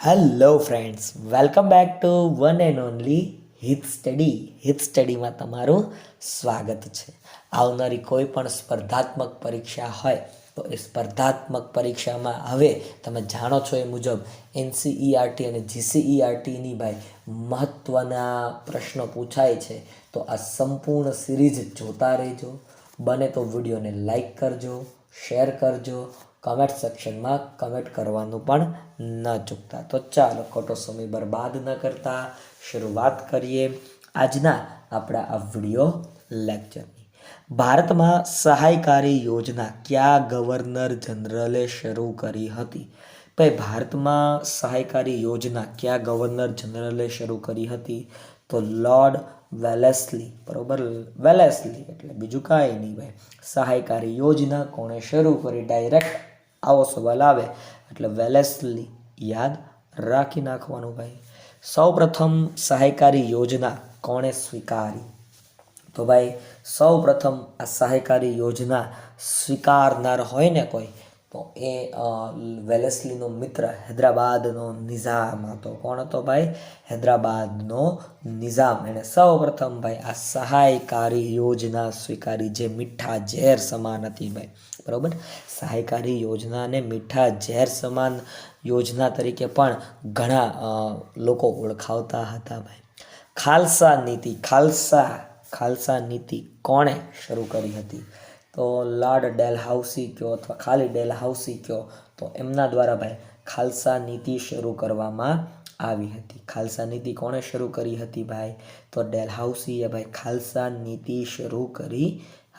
Hello friends welcome back to one and only hit study hit સ્ટડીમાં તમારું સ્વાગત છે. આવનારી કોઈ પણ સ્પર્ધાત્મક પરીક્ષા હોય તો એ સ્પર્ધાત્મક પરીક્ષામાં હવે તમે જાણો છો એ મુજબ એનસીઈઆરટી અને જીસીઈઆરટીની ભાઈ મહત્ત્વના પ્રશ્નો પૂછાય છે. તો આ સંપૂર્ણ સિરીઝ જોતા રહેજો. બને તો વિડીયોને લાઈક કરજો, શેર કરજો, કમેન્ટ સેક્શનમાં કમેન્ટ કરવાનું પણ ન ચૂકતા. તો ચાલો ખોટો સમય બરબાદ ન કરતા. શરૂઆત કરીએ આજના આપણા આ વીડિયો લેક્ચરની ભારતમાં સહાયકારી યોજના કયા ગવર્નર જનરલે શરૂ કરી હતી? ભાઈ, ભારતમાં સહાયકારી યોજના કયા ગવર્નર જનરલે શરૂ કરી હતી? તો લોર્ડ વેલેસલી, બરોબર? વેલેસલી એટલે બીજું કાંઈ નહીં ભાઈ. સહાયકારી યોજના કોણે શરૂ કરી? ડાયરેક્ટ આવો સવાલ આવે. એટલે વેલેસલી યાદ રાખી નાખવાનું ભાઈ. સૌપ્રથમ સહાયકારી યોજના કોણે સ્વીકારી? તો ભાઈ, સૌ પ્રથમ આ સહાયકારી યોજના સ્વીકારનાર હોય ને કોઈ, તો એ વેલેસલીનો મિત્ર હૈદરાબાદનો નિઝામ હતો. કોણ હતો ભાઈ? હૈદરાબાદનો નિઝામ. એણે સૌ પ્રથમ ભાઈ આ સહાયકારી યોજના સ્વીકારી જે મીઠા ઝેર સમાન હતી ભાઈ. બરાબર? સહાયકારી યોજનાને મીઠા ઝેર સમાન યોજના તરીકે પણ ઘણા લોકો ઓળખાવતા હતા ભાઈ. ખાલસા નીતિ, ખાલસા ખાલસા નીતિ કોણે શરૂ કરી હતી? તો લાર્ડ ડેલહાઉસી કયો અથવા ખાલી ડેલહાઉસી કયો? તો એમના દ્વારા ભાઈ ખાલસા નીતિ શરૂ કરવામાં આવી હતી. ખાલસા નીતિ કોણે શરૂ કરી હતી ભાઈ? તો ડેલહાઉસીએ ભાઈ ખાલસા નીતિ શરૂ કરી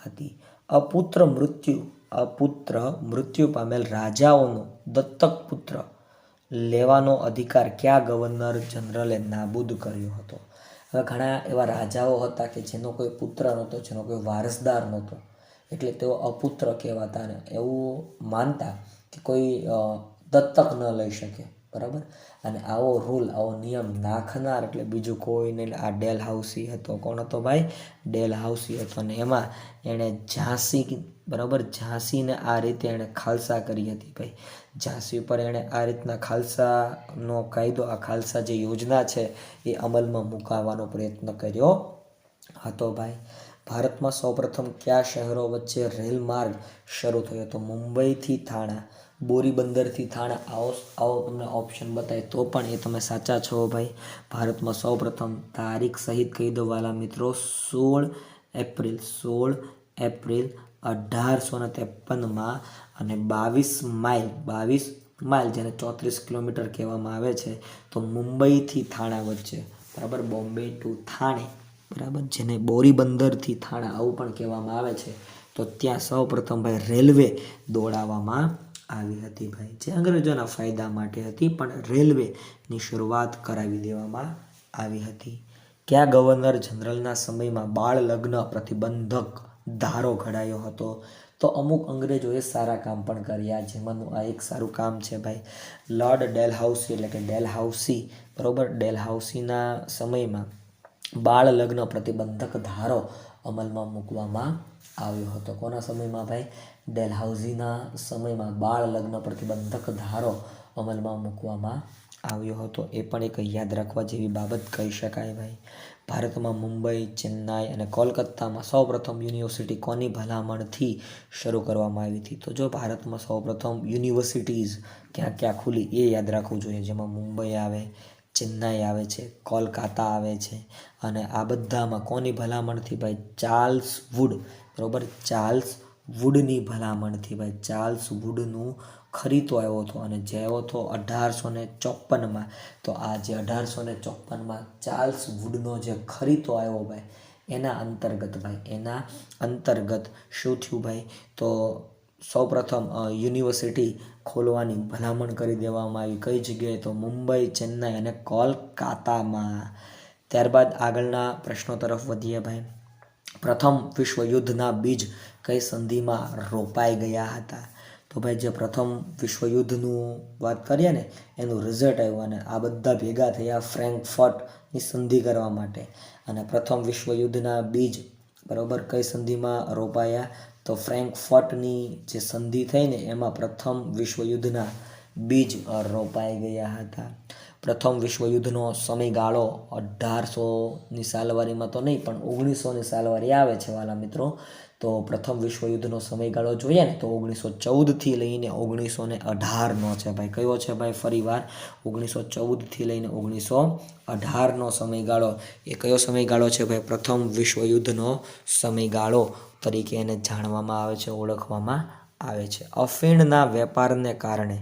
હતી. અપુત્ર મૃત્યુ અપુત્ર મૃત્યુ પામેલ રાજાઓનો દત્તક પુત્ર લેવાનો અધિકાર કયા ગવર્નર જનરલે નાબૂદ કર્યો હતો? હવે ઘણા એવા રાજાઓ હતા કે જેનો કોઈ પુત્ર નહોતો, જેનો કોઈ વારસદાર નહોતો. એટલે તેઓ અપુત્ર કહેવાતા ને એવું માનતા કે કોઈ દત્તક ન લઈ શકે. બરાબર? અને આવો રૂલ આવો નિયમ નાખનાર એટલે બીજું કોઈ નહીં. આ ડેલ હાઉસી હતો. કોણ હતો ભાઈ? ડેલ હાઉસી હતો. અને એમાં એણે ઝાંસી બરાબર? ઝાંસીને આ રીતે એણે ખાલસા કરી હતી ભાઈ. ઝાંસી ઉપર એણે આ રીતના ખાલસાનો કાયદો, આ ખાલસા જે યોજના છે, એ અમલમાં મુકાવવાનો પ્રયત્ન કર્યો હતો ભાઈ. ભારતમાં સૌપ્રથમ કયા શહેરો વચ્ચે રેલ માર્ગ શરૂ થયો હતો? મુંબઈથી થાણા, બોરીબંદરથી થાણા. આવો આવો તમને ઓપ્શન બતાવે તો પણ એ તમે સાચા છો ભાઈ. ભારતમાં સૌપ્રથમ તારીખ સહિત કહી દો વાલા મિત્રો, સોળ એપ્રિલ સોળ એપ્રિલ અઢારસો ને ત્રેપનમાં અને બાવીસ માઇલ બાવીસ માઇલ જેને ચોત્રીસ કિલોમીટર કહેવામાં આવે છે, તો મુંબઈથી થાણા વચ્ચે. બરાબર? બોમ્બે ટુ થાણે. બરાબર? જેને બોરીબંદરથી થાણા આવું પણ કહેવામાં આવે છે. તો ત્યાં સૌ પ્રથમ ભાઈ રેલવે દોડાવવામાં આવી હતી ભાઈ. જે અંગ્રેજોના ફાયદા માટે હતી, પણ રેલવેની શરૂઆત કરાવી દેવામાં આવી હતી. કયા ગવર્નર જનરલના સમયમાં બાળ લગ્ન પ્રતિબંધક ધારો ઘડાયો હતો, તો અમુક અંગ્રેજોએ સારા કામ પણ કર્યા. જેમાંનું આ એક સારું કામ છે ભાઈ, લોર્ડ ડેલહાઉસી એટલે કે ડેલહાઉસી, બરોબર? ડેલહાઉસીના સમયમાં બાળ લગ્ન પ્રતિબંધક ધારો અમલમાં મૂકવામાં આવ્યો હતો. કોના સમયમાં ભાઈ? ડેલહાઉસીના સમયમાં બાળ લગ્ન પ્રતિબંધક ધારો અમલમાં મૂકવામાં આવ્યો હતો. એ પણ એક યાદ રાખવા જેવી બાબત કહી શકાય ભાઈ. ભારતમાં મુંબઈ, ચેન્નાઈ અને કોલકાતામાં સૌપ્રથમ યુનિવર્સિટી કોની ભલામણથી શરૂ કરવામાં આવી હતી? તો જો ભારતમાં સૌપ્રથમ યુનિવર્સિટીઝ ક્યાં ક્યાં ખુલી એ યાદ રાખવું જોઈએ. જેમાં મુંબઈ આવે, ચેન્નાઈ આવે છે, કોલકાતા આવે છે અને આ બધામાં કોની ભલામણથી ભાઈ? Charles Wood. બરાબર? ચાર્લ્સ વુડની ભલામણથી ભાઈ. ચાર્લ્સ વુડનું ખરીતો આવ્યો હતો અને જે આવ્યો હતો અઢારસો ને ચોપનમાં તો આ જે અઢારસો ને ચોપનમાં ચાર્લ્સ વુડનો જે ખરીતો આવ્યો ભાઈ, એના અંતર્ગત ભાઈ, એના અંતર્ગત શું થયું ભાઈ? તો સૌપ્રથમ યુનિવર્સિટી ખોલવાની ભલામણ કરી દેવામાં આવી કઈ જગ્યાએ? તો મુંબઈ, ચેન્નાઈ અને કોલકાતામાં. ત્યારબાદ આગળના પ્રશ્નો તરફ વધીએ ભાઈ. પ્રથમ વિશ્વયુદ્ધના બીજ કઈ સંધિમાં રોપાઈ ગયા હતા? તો ભાઈ જે પ્રથમ વિશ્વયુદ્ધનું વાત કરીએ ને, એનું રિઝલ્ટ આવ્યું અને આ બધા ભેગા થયા ફ્રેન્કફર્ટની સંધિ કરવા માટે. અને પ્રથમ વિશ્વયુદ્ધના બીજ, બરાબર, કઈ સંધિમાં રોપાયા? તો ફ્રેન્કફર્ટની જે સંધિ થઈ ને, એમાં પ્રથમ વિશ્વયુદ્ધના બીજ રોપાઈ ગયા હતા. પ્રથમ વિશ્વયુદ્ધનો સમયગાળો અઢારસોની સાલવારીમાં તો નહીં, પણ ઓગણીસોની સાલવારી આવે છે વાલા મિત્રો. તો પ્રથમ વિશ્વયુદ્ધનો સમયગાળો જોઈએ ને તો ઓગણીસો ચૌદથી લઈને ઓગણીસો ને અઢારનો છે ભાઈ. કયો છે ભાઈ ફરીવાર ઓગણીસો ચૌદથી લઈને ઓગણીસો અઢારનો સમયગાળો. એ કયો સમયગાળો છે ભાઈ? પ્રથમ વિશ્વયુદ્ધનો સમયગાળો તરીકે એને જાણવામાં આવે છે, ઓળખવામાં આવે છે. અફીણના વેપારને કારણે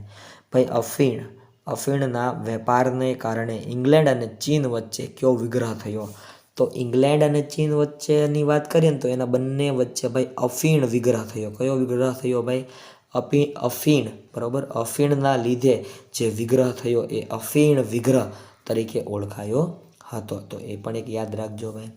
ભાઈ, અફીણ, અફીણના વેપારને કારણે ઇંગ્લેન્ડ અને ચીન વચ્ચે કયો વિગ્રહ થયો? તો ઇંગ્લેન્ડ અને ચીન વચ્ચેની વાત કરીએ ને તો એના બંને વચ્ચે ભાઈ અફીણ વિગ્રહ થયો. કયો વિગ્રહ થયો ભાઈ? અફી અફીણ, બરાબર? અફીણના લીધે જે વિગ્રહ થયો એ અફીણ વિગ્રહ તરીકે ઓળખાયો હતો. તો એ પણ એક યાદ રાખજો ભાઈ.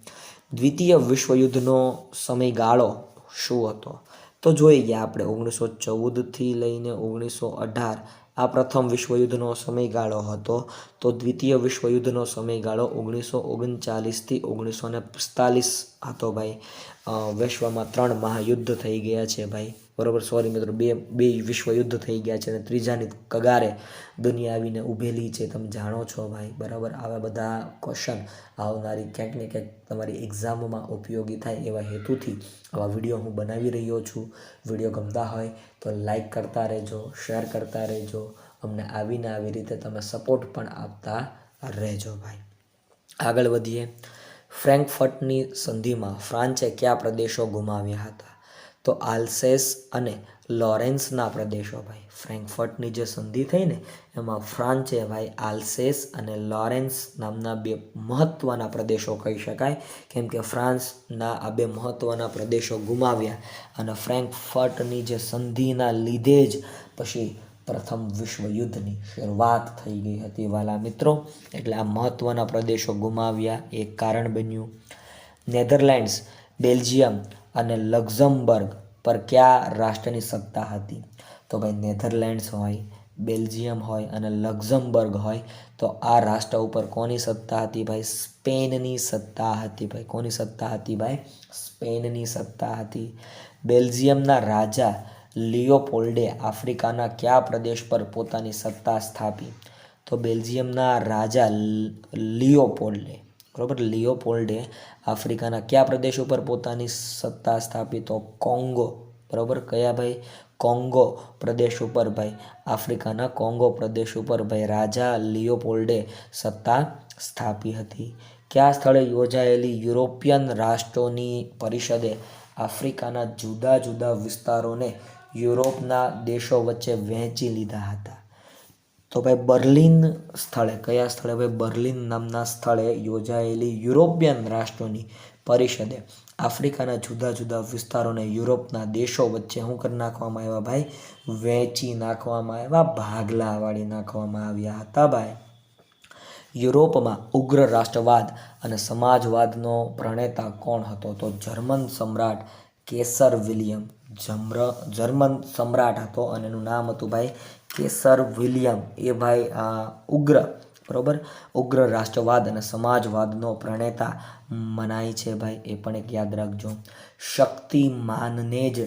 દ્વિતીય વિશ્વયુદ્ધનો સમયગાળો શું હતો? તો જોઈ ગયા આપણે ઓગણીસો ચૌદથી લઈને ઓગણીસો અઢાર આ પ્રથમ વિશ્વયુદ્ધનો સમયગાળો હતો. તો દ્વિતીય વિશ્વયુદ્ધનો સમયગાળો ઓગણીસો ઓગણચાલીસથી ઓગણીસો ને પિસ્તાલીસ હતો ભાઈ. વિશ્વમાં ત્રણ મહાયુદ્ધ થઈ ગયા છે ભાઈ. બરોબર? સોરી મિત્રો, બે બે વિશ્વયુદ્ધ થઈ ગયા છે અને ત્રીજાની કગારે દુનિયા આવીને ઊભેલી છે. તમે જાણો છો ભાઈ, બરાબર? આવા બધા ક્વેશ્ચન આવનારી ક્યાંક ને ક્યાંક તમારી એક્ઝામમાં ઉપયોગી થાય એવા હેતુથી આવા વીડિયો હું બનાવી રહ્યો છું. વીડિયો ગમતા હોય તો લાઈક કરતા રહેજો શેર કરતા રહેજો. અમને આવીને આવી રીતે તમે સપોર્ટ પણ આપતા રહેજો ભાઈ. આગળ વધીએ. ફ્રેન્કફર્ટની સંધિમાં ફ્રાન્સે કયા પ્રદેશો ગુમાવ્યા હતા? તો આલ્સેસ અને લોરેન્સના પ્રદેશો ભાઈ. ફ્રેન્કફર્ટની જે સંધિ થઈ ને, એમાં ફ્રાન્સે ભાઈ આલ્સેસ અને લોરેન્સ નામના બે મહત્ત્વના પ્રદેશો કહી શકાય. કેમ કે ફ્રાન્સના આ બે મહત્ત્વના પ્રદેશો ગુમાવ્યા અને ફ્રેન્કફર્ટની જે સંધિના લીધે જ પછી પ્રથમ વિશ્વયુદ્ધની શરૂઆત થઈ ગઈ હતી વાલા મિત્રો. એટલે આ મહત્ત્વના પ્રદેશો ગુમાવ્યા. એક કારણ બન્યું. નેધરલેન્ડ્સ, બેલ્જિયમ અને લક્ઝમબર્ગ પર કયા રાષ્ટ્રની સત્તા હતી? તો ભાઈ નેધરલેન્ડ્સ હોય, બેલ્જિયમ હોય અને લક્ઝમબર્ગ હોય, તો આ રાષ્ટ્ર ઉપર કોની સત્તા હતી ભાઈ? સ્પેનની સત્તા હતી ભાઈ. કોની સત્તા હતી ભાઈ? સ્પેનની સત્તા હતી. બેલ્જિયમના રાજા લિયોપોલ્ડે આફ્રિકાના કયા પ્રદેશ પર પોતાની સત્તા સ્થાપી? તો બેલ્જિયમના રાજા લિયોપોલ્ડે. બરોબર? લિયોપોલ્ડે આફ્રિકાના કયા પ્રદેશ ઉપર પોતાની સત્તા સ્થાપી તો કોંગો. બરોબર? કયા ભાઈ? કોંગો પ્રદેશ ઉપર ભાઈ. આફ્રિકાના કોંગો પ્રદેશ ઉપર ભાઈ. રાજા લિયોપોલ્ડે સત્તા સ્થાપી હતી. કયા સ્થળે યોજાયેલી યુરોપિયન રાષ્ટ્રોની પરિષદે આફ્રિકાના જુદા જુદા વિસ્તારોને યુરોપના દેશો વચ્ચે વહેંચી લીધા હતા? તો ભાઈ બર્લિન સ્થળે, કયા સ્થળે? ભાઈ બર્લિન નામના સ્થળે યોજાયેલી યુરોપિયન રાષ્ટ્રોની પરિષદે આફ્રિકાના જુદા જુદા વિસ્તારોને યુરોપના દેશો વચ્ચે શું કરી નાખવામાં આવ્યા ભાઈ? વહેંચી નાખવામાં આવ્યા ભાગલા વાળી નાખવામાં આવ્યા હતા ભાઈ. યુરોપમાં ઉગ્ર રાષ્ટ્રવાદ અને સમાજવાદનો પ્રણેતા કોણ હતો? તો જર્મન સમ્રાટ કેસર વિલિયમ જમ્ર, જર્મન સમ્રાટ હતો અને એનું નામ હતું ભાઈ કેસર વિલિયમ એ ભાઈ ઉગ્ર, બરોબર? ઉગ્ર રાષ્ટ્રવાદ અને સમાજવાદનો પ્રણેતા મનાય છે ભાઈ, એ પણ એક યાદ રાખજો. શક્તિમાનને જ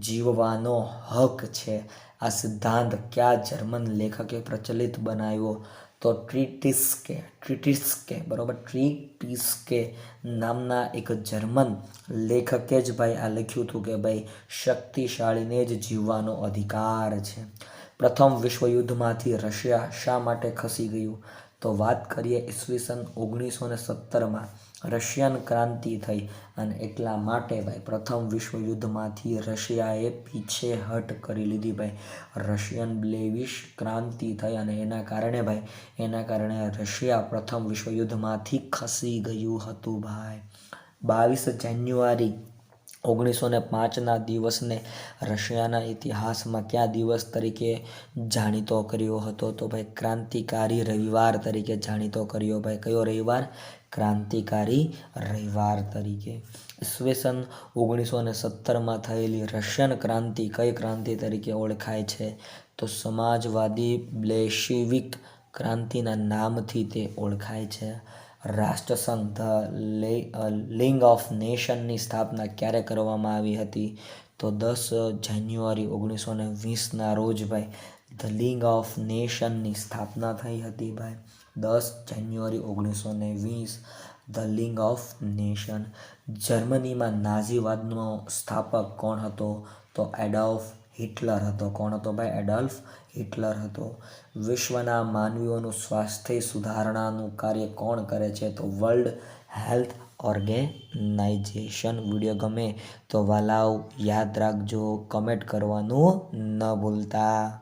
જીવવાનો હક છે. આ સિદ્ધાંત કયા જર્મન લેખકે પ્રચલિત બનાવ્યો? તો ટ્રીટિસ્કે ટ્રીટિસ્કે, બરાબર? ટ્રીટિસ્કે નામના એક જર્મન લેખકે જ ભાઈ આ લખ્યું હતું કે ભાઈ, શક્તિશાળીને જ જીવવાનો અધિકાર છે. પ્રથમ વિશ્વયુદ્ધમાંથી રશિયા શા માટે ખસી ગયું? તો વાત કરીએ ઈસવીસન ઓગણીસો ને સત્તરમાં. રશિયન ક્રાંતિ થઈ અને એટલા માટે ભાઈ, પ્રથમ વિશ્વયુદ્ધમાંથી રશિયાએ પીછેહટ કરી લીધી ભાઈ. રશિયન બ્લેવિશ ક્રાંતિ થઈ અને એના કારણે ભાઈ, એના કારણે રશિયા પ્રથમ વિશ્વયુદ્ધમાંથી ખસી ગયું હતું ભાઈ. બાવીસ જાન્યુઆરી ઓગણીસો ને પાંચના દિવસને રશિયાના ઇતિહાસમાં કયા દિવસ તરીકે જાણીતો કર્યો હતો? તો ભાઈ ક્રાંતિકારી રવિવાર તરીકે જાણીતો કર્યો. ભાઈ કયો રવિવાર? ક્રાંતિકારી રવિવાર તરીકે. ઈસવીસન ઓગણીસો ને સત્તરમાં થયેલી રશિયન ક્રાંતિ કઈ ક્રાંતિ તરીકે ઓળખાય છે? તો સમાજવાદી બ્લેશિવિક ક્રાંતિના નામથી તે ઓળખાય છે. રાષ્ટ્રસંઘ ધ લિંગ ઓફ નેશનની સ્થાપના ક્યારે કરવામાં આવી હતી? તો દસ જાન્યુઆરી ઓગણીસો ને વીસના રોજ ભાઈ, ધ લિંગ ઓફ નેશનની સ્થાપના થઈ હતી ભાઈ. દસ જાન્યુઆરી ઓગણીસો ને વીસ, ધ લિંગ ઓફ નેશન. જર્મનીમાં નાઝીવાદનો સ્થાપક કોણ હતો? તો એડોલ્ફ હિટલર હતો. કોણ હતો ભાઈ? એડોલ્ફ હિટલર હતો. વિશ્વના માનવીઓનું સ્વાસ્થ્ય સુધારણાનું કાર્ય કોણ કરે છે તો વર્લ્ડ હેલ્થ ઓર્ગેનાઇઝેશન. વીડિયો ગમે તો વાલાવ યાદ રાખજો, કમેન્ટ કરવાનું ન ભૂલતા.